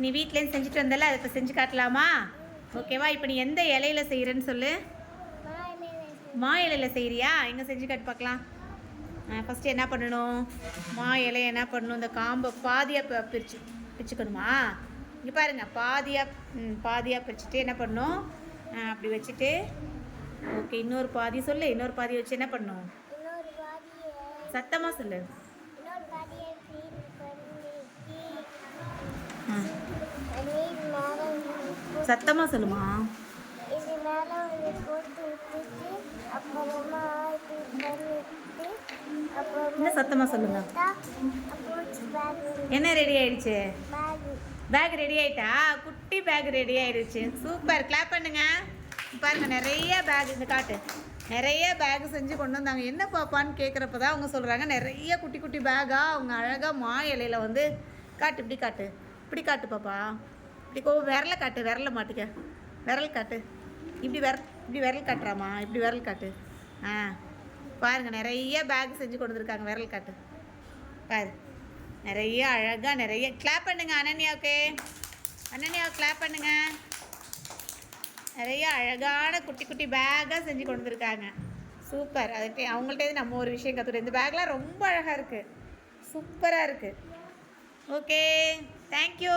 நீ வீட்டிலேருந்து செஞ்சுட்டு வந்தல அதை இப்போ செஞ்சு காட்டலாமா? ஓகேவா? இப்போ நீ எந்த இலையில செய்கிறேன்னு சொல்லு. மா இலையில செய்கிறியா எங்கே செஞ்சு காட்டு பார்க்கலாம் ஃபஸ்ட்டு என்ன பண்ணணும்? மா இலையை என்ன பண்ணணும்? இந்த காம்பை பாதியாக பிரிச்சு பிரிச்சுக்கணுமா? இங்கே பாருங்க பாதியாக பாதியாக பிரிச்சுட்டு என்ன பண்ணணும்? ஆ, அப்படி வச்சுட்டு ஓகே இன்னொரு பாதி சொல்லு. இன்னொரு பாதி வச்சு என்ன பாதியை. சத்தமாக சொல்லு. பண்ணிட்டு அப்புறமா இன்னும் சத்தமாக சொல்லுங்க? என்ன ரெடி ஆயிடுச்சு? பேக் ரெடி ஆயிட்டா? குட்டி பேக் ரெடி ஆயிடுச்சு. சூப்பர் கிளாப் பண்ணுங்க. பாருங்க நிறைய பேக் இந்த காட்டு. நிறைய பேக் செஞ்சு கொண்டு வந்தாங்க. என்ன பாப்பான்னு கேட்குறப்ப தான் அவங்க சொல்கிறாங்க நிறைய குட்டி குட்டி பேக்காக அவங்க அழகாக மா இலையில வந்து காட்டு. இப்படி காட்டு. இப்படி காட்டு பாப்பா. இப்படி கோ விரல காட்டு விரல மாட்டுக்க. விரல் காட்டு. இப்படி விர இப்படி விரல் காட்டுறாமா இப்படி விரல் காட்டு. ஆ பாருங்க நிறைய பேக் செஞ்சு கொண்டு வந்திருக்காங்க விரல் காட்டு. பாரு. நிறைய அழகாக நிறைய கிளாப் பண்ணுங்க அனன்யாவுக்கு. அனன்யாவுக்கு கிளாப் பண்ணுங்க. நிறைய அழகான குட்டி குட்டி பேக்காக செஞ்சு கொண்டு வந்திருக்காங்க. சூப்பர் அதுக்கு அவங்கள்ட்ட நம்ம ஒரு விஷயம் கற்றுக்கிறோம் இந்த பேக்லாம் ரொம்ப அழகாக இருக்குது சூப்பராக இருக்குது ஓகே தேங்க்யூ